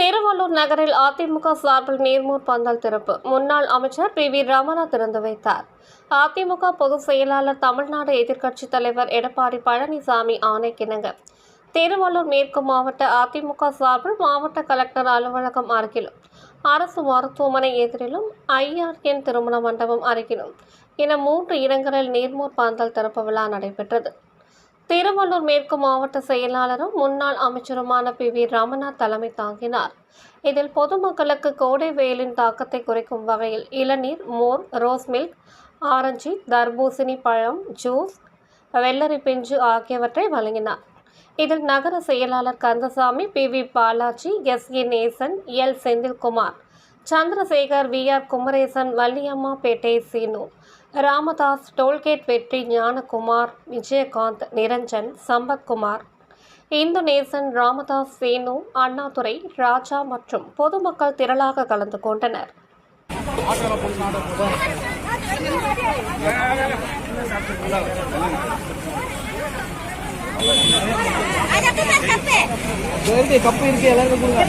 திருவள்ளூர் நகரில் அதிமுக சார்பில் நீர்மூர் பந்தல் திறப்பு. முன்னாள் அமைச்சர் பி. வி. ரமணா திறந்து வைத்தார். அதிமுக பொதுச் செயலாளர் தமிழ்நாடு எதிர்க்கட்சித் தலைவர் எடப்பாடி பழனிசாமி ஆணைக்கிணங்க. திருவள்ளூர் மேற்கு மாவட்ட அதிமுக சார்பில் மாவட்ட கலெக்டர் அலுவலகம் அருகிலும் அரசு மருத்துவமனை எதிரிலும் ஐஆர்என் திருமண மண்டபம் அருகிலும். என மூன்று இடங்களில் நீர்மூர் பந்தல் திறப்பு விழா நடைபெற்றது. திருவள்ளூர் மேற்கு மாவட்ட செயலாளரும் முன்னாள் அமைச்சருமான பி வி ரமணா தலைமை தாங்கினார். இதில் பொதுமக்களுக்கு கோடை வெயிலின் தாக்கத்தை குறைக்கும் வகையில் இளநீர் மோர் ரோஸ் மில்க் ஆரஞ்சு தர்பூசணி பழம் ஜூஸ் வெள்ளரி பிஞ்சு ஆகியவற்றை வழங்கினார். இதில் நகர செயலாளர் Kandasamy P V Balaji S A Nesan L Senthilkumar Chandrasekar V. R. Kumaresan Valliamma Pettai Seenu. Ramadas tollgate Vetri Gnanakumar Vijayakanth Niranjan Sampathkumar. இந்துநேசன் Ramadoss Chenu Annadurai ராஜா மற்றும் பொதுமக்கள் திரளாக கலந்து கொண்டனர். இருக்கு கப்பு இருக்கு எல்லாருக்கும் கொடுங்க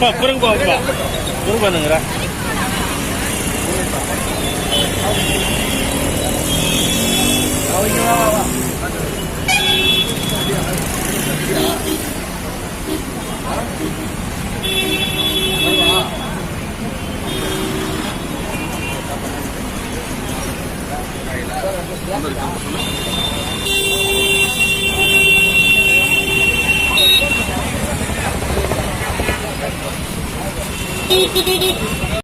பா குறுங்க అందరికీ నమస్కారం